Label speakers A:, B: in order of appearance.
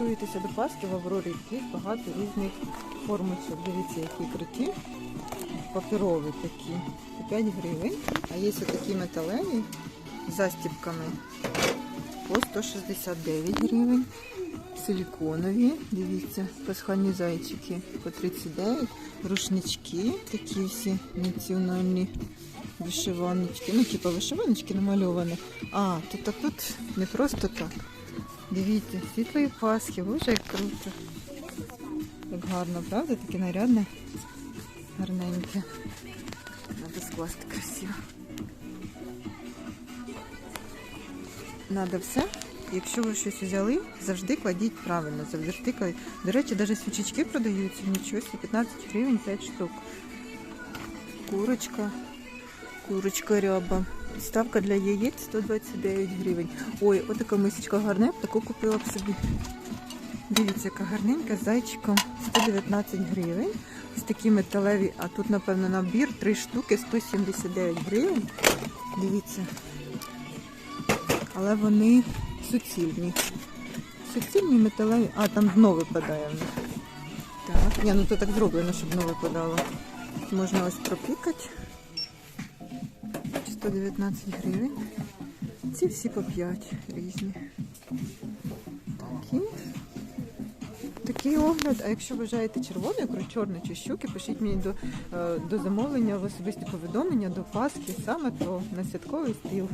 A: готуєтеся до Пасхи в Аврорі, є багато різних формочок. Дивіться, які круті. Паперові такі. По 5 гривень. А є ось такі металеві з застібками по 169 гривень. Силіконові, дивіться, пасхальні зайчики по 39, рушнички, такі всі національні вишиваночки. Ну, типу вишиваночки намальовані. А, тут а тут не просто так. Дивіться, світлої Пасхи, боже, як круто. Як гарно, правда? Таке нарядне, гарненьке. Надо скласти красиво. Надо все. Якщо ви щось взяли, завжди кладіть правильно, завжди кладіть. До речі, навіть свічечки продаються, нічого, 15 гривень 5 штук. Курочка, курочка ряба. Ставка для яєць 129 гривень. Ой, отака мисочка гарна, таку купила б собі. Дивіться, яка гарненька зайчиком 119 гривень. Ось такі металеві, а тут, напевно, набір 3 штуки 179 гривень. Дивіться. Але вони суцільні. Суцільні металеві. А, там дно випадає в них. Так. Ні, ну то так зроблено, щоб дно випадало. Можна ось пропікати. 119 гривень. Ці всі по 5 різні. Такі. Такий огляд. А якщо бажаєте червоний, чорний чи щуки, пишіть мені до, е, до замовлення в особисті повідомлення до Пасхи, саме то на святковий стіл.